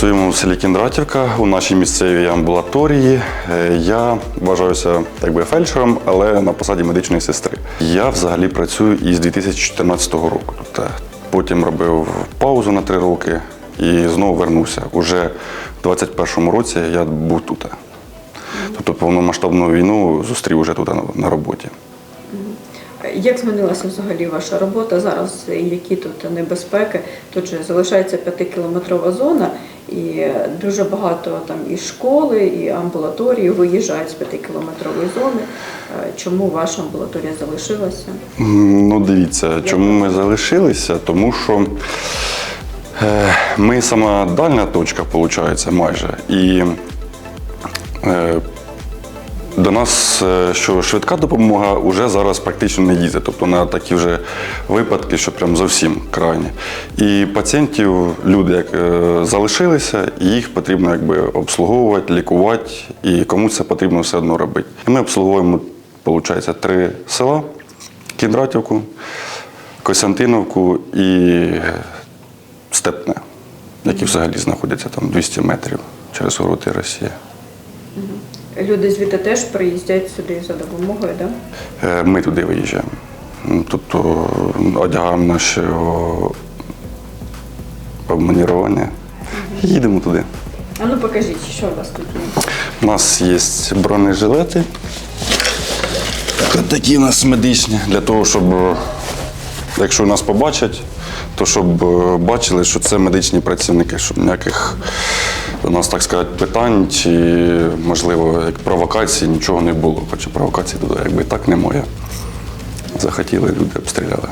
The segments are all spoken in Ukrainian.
працюємо в селі Кіндратівка у нашій місцевій амбулаторії. Е, Я вважаюся якби фельдшером, але на посаді медичної сестри. Я взагалі працюю із 2014 року. Тобто потім робив паузу на три роки і знову вернувся. Уже в 2021 році я був тут. Тобто повномасштабну війну зустрів уже тут на- роботі. Як змінилася взагалі ваша робота зараз? Які тут небезпеки? Тут же залишається п'ятикілометрова зона, і дуже багато там і школи, і амбулаторії виїжджають з п'ятикілометрової зони. Е, Чому ваша амбулаторія залишилася? Ну, дивіться, чому ми залишилися? Тому що е, ми сама дальня точка, виходить, майже. І е, до нас е, що швидка допомога вже зараз практично не їздить. Тобто на такі вже випадки, що прям зовсім крайні. І пацієнтів люди як е, залишилися, їх потрібно якби обслуговувати, лікувати, і комусь це потрібно все одно робити. Ми обслуговуємо, виходить, три села: Кіндратівку, Костянтиновку і Степне, які взагалі знаходяться там 200 метрів через городи Росія. Люди звідти теж приїздять сюди за допомогою, да? Е, Ми туди виїжджаємо. Ну, Тобто одягаємо наше обманірування їдемо туди. А ну покажіть, що у вас тут є. У нас є бронежилети. Такі у нас медичні, для того, щоб е, якщо нас побачать, то щоб е, бачили, що це медичні працівники, щоб ніяких у нас, так сказати, питань чи, можливо, як провокацій нічого не було. Хоча провокацій туди якби так немає. Захотіли, люди обстріляли.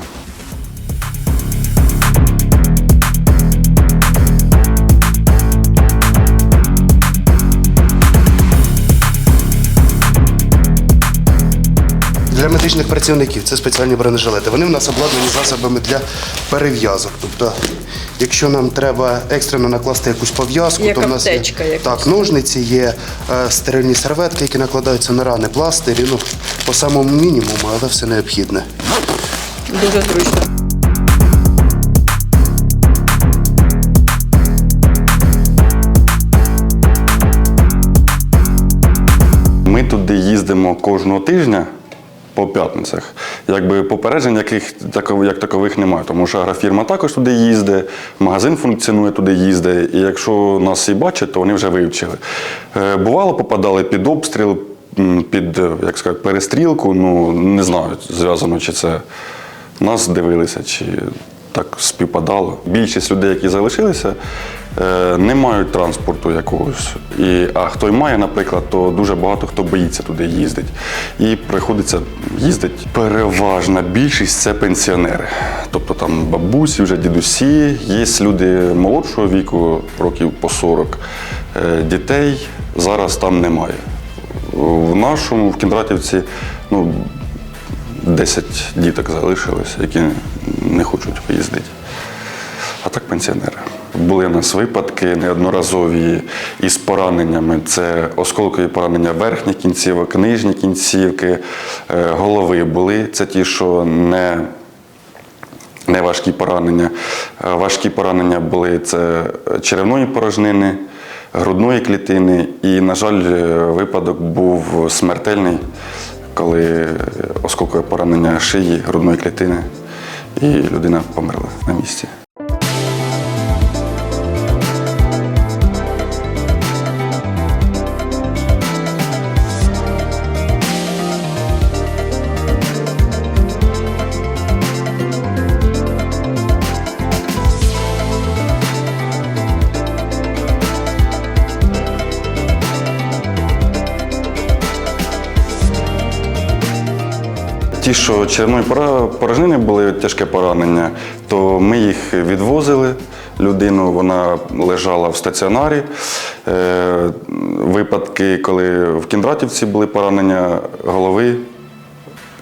Для медичних працівників це спеціальні бронежилети. Вони в нас обладнані засобами для перев'язок. Тобто, якщо нам треба екстрено накласти якусь пов'язку, Як то в нас аптечка є якась. так, ножниці, є е, стерильні серветки, які накладаються на рани, пластирі. Ну, по самому мінімуму, але все необхідне. Дуже зручно. Ми туди їздимо кожного тижня по п'ятницях. Якби попереджень, яких як такових немає, тому що агрофірма також туди їздить, магазин функціонує туди їздить. І якщо нас і бачать, то вони вже вивчили. Е, Бувало, попадали під обстріл, під е, як сказати, перестрілку. Ну не знаю, зв'язано чи це нас дивилися, чи так співпадало. Більшість людей, які залишилися, е, не мають транспорту якогось. І, а хто й має, наприклад, то дуже багато хто боїться туди їздити. І приходиться їздити. Переважна більшість це пенсіонери. Тобто там бабусі, вже дідусі, є люди молодшого віку, років по 40. Е, Дітей зараз там немає. В нашому, в Кіндратівці, ну, 10 діток залишилось, які не хочуть виїздити. А так пенсіонери. Були у нас випадки неодноразові із пораненнями. Це осколкові поранення верхніх кінцівок, нижні кінцівки, е, голови були. Це ті, що не, не важкі поранення. Е, Важкі поранення були це черевної порожнини, грудної клітини. І, на жаль, е, випадок був смертельний, коли осколкове поранення шиї, грудної клітини, і людина померла на місці. Ті, що черевної пора- порожнини були тяжке поранення, то ми їх відвозили. Людину вона лежала в стаціонарі. Е, випадки, коли в Кіндратівці були поранення голови,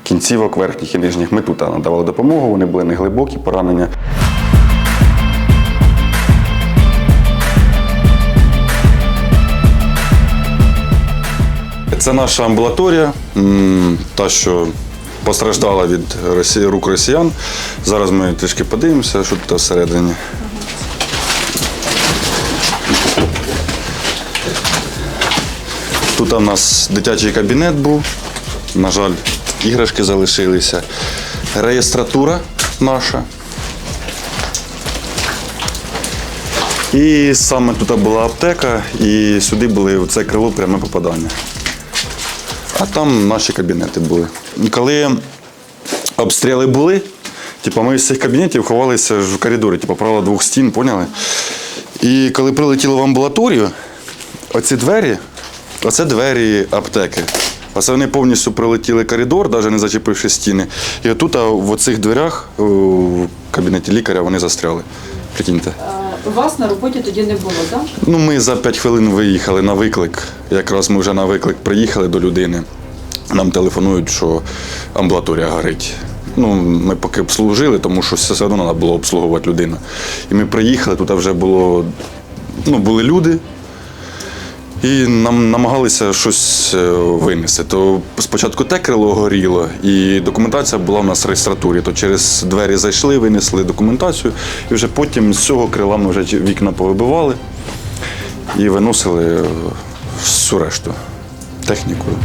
кінцівок верхніх і нижніх, ми тут надавали допомогу, вони були неглибокі поранення. Це наша амбулаторія, та, що постраждала від росі... рук росіян. Зараз ми трішки подивимося, що тут всередині. Тут у нас дитячий кабінет був, на жаль, іграшки залишилися. Реєстратура наша. І саме тут була аптека, і сюди були в це крило пряме попадання. А там наші кабінети були. Коли обстріли були, типу, ми з цих кабінетів ховалися в коридорі, типу, правило двох стін, поняли? І коли прилетіли в амбулаторію, оці двері, оце двері аптеки. Оце вони повністю прилетіли коридор, навіть не зачепивши стіни. І отут, а в оцих дверях, в кабінеті лікаря, вони застряли. Прикиньте. Вас на роботі тоді не було, так? Ну, ми за 5 хвилин виїхали на виклик. Якраз ми вже на виклик приїхали до людини. Нам телефонують, що амбулаторія горить. Ну, ми поки обслужили, тому що все одно треба було обслуговувати людину. І ми приїхали, тут вже було, ну, були люди. І нам намагалися щось е, винести. То спочатку те крило горіло, і документація була в нас в реєстратурі. То через двері зайшли, винесли документацію, і вже потім з цього крила ми вже вікна повибивали і виносили е, всю решту технікою.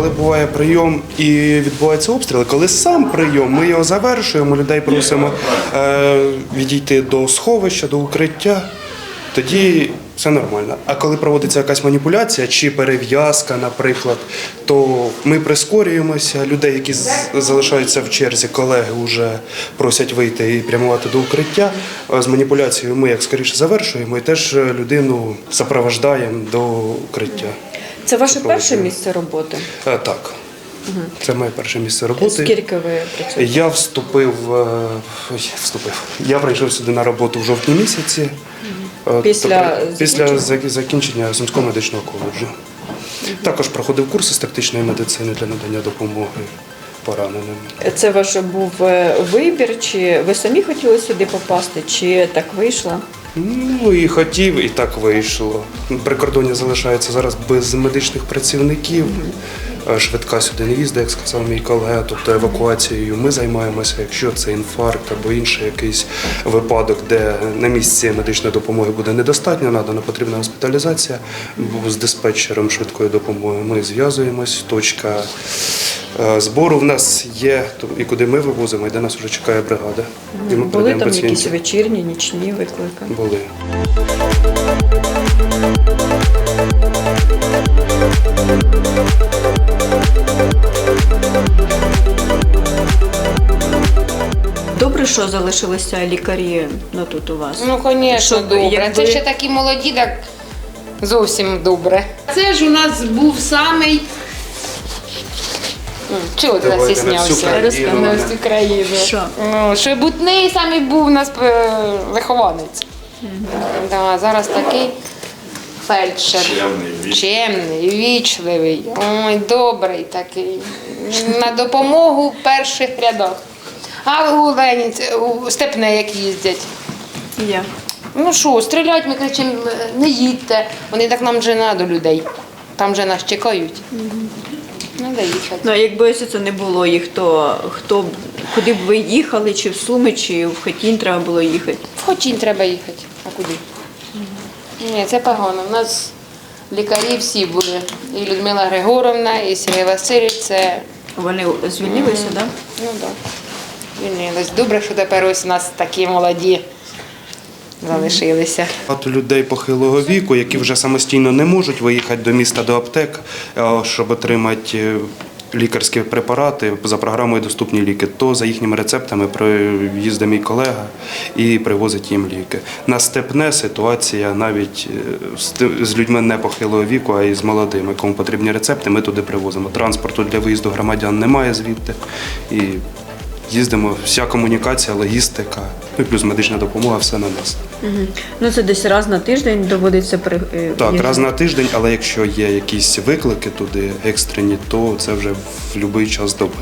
Коли буває прийом і відбувається обстріл, коли сам прийом, ми його завершуємо, людей просимо е, відійти до сховища, до укриття, тоді все нормально. А коли проводиться якась маніпуляція чи перев'язка, наприклад, то ми прискорюємося. Людей, які залишаються в черзі, колеги вже просять вийти і прямувати до укриття. З маніпуляцією ми як скоріше завершуємо і теж людину запроваждаємо до укриття. Це ваше перше місце роботи? Е, Так. Це моє перше місце роботи. Скільки ви працюєте? Я вступив, е, ой, вступив. Я прийшов сюди на роботу в жовтні місяці. Е, Після тобто після закінчення Сумського медичного коледжу. Також проходив курси з тактичної медицини для надання допомоги пораненим. Це ваш був вибір, чи ви самі хотіли сюди попасти, чи так вийшло? Ну і хотів, і так вийшло. Прикордоння залишається зараз без медичних працівників. Е, Швидка сюди не їздить, як сказав мій колега. Тобто евакуацією ми займаємося, якщо це інфаркт або інший якийсь випадок, де на місці медичної допомоги буде недостатньо, надана потрібна госпіталізація. З диспетчером швидкої допомоги ми зв'язуємось. Точка збору в нас є, і куди ми вивозимо, і де нас вже чекає бригада. І ми Були там пацієнтів. якісь вечірні, нічні виклики? Були. Добре, що залишилися лікарі ну, тут у вас. Ну, звісно, Щоб добре. якби- Це ще такі молоді, так зовсім добре. Це ж у нас був самий. Чого ти Давайте на всю країну. На всю країну. Що? Ну, що Бутний самий був у нас е, вихованець. Да, зараз такий фельдшер. Чемний, Чемний, вічливий, ой, добрий такий. На допомогу в перших рядах. А у Ленінці, у Степне, як їздять. Як? Ну що, стрілять, ми кричимо, не їдьте. Вони так нам вже не до людей. Там вже нас чекають. Треба їхати. Ну, якби ось це не було їх, то хто куди б ви їхали, чи в Суми, чи в Хотінь треба було їхати? В Хотінь треба їхати. А куди? Ні, це погано. У нас лікарі всі були. І Людмила Григоровна, і Сергій Васильович. Це Вони звільнилися, так? ну так. Да. Звільнились. Добре, що тепер ось у нас такі молоді залишилися. Багато людей похилого віку, які вже самостійно не можуть виїхати до міста до аптек, е, щоб отримати е, лікарські препарати за програмою Доступні ліки, то за їхніми рецептами приїздить мій колега і привозить їм ліки. На степне ситуація навіть е, з людьми не похилого віку, а й з молодими. Кому потрібні рецепти, ми туди привозимо. Транспорту для виїзду громадян немає звідти. І їздимо, вся комунікація, логістика, ну і плюс медична допомога, все на нас. Угу. Ну це десь раз на тиждень доводиться при е, Так, раз на тиждень, але якщо є якісь виклики туди екстрені, то це вже в будь-який час доби.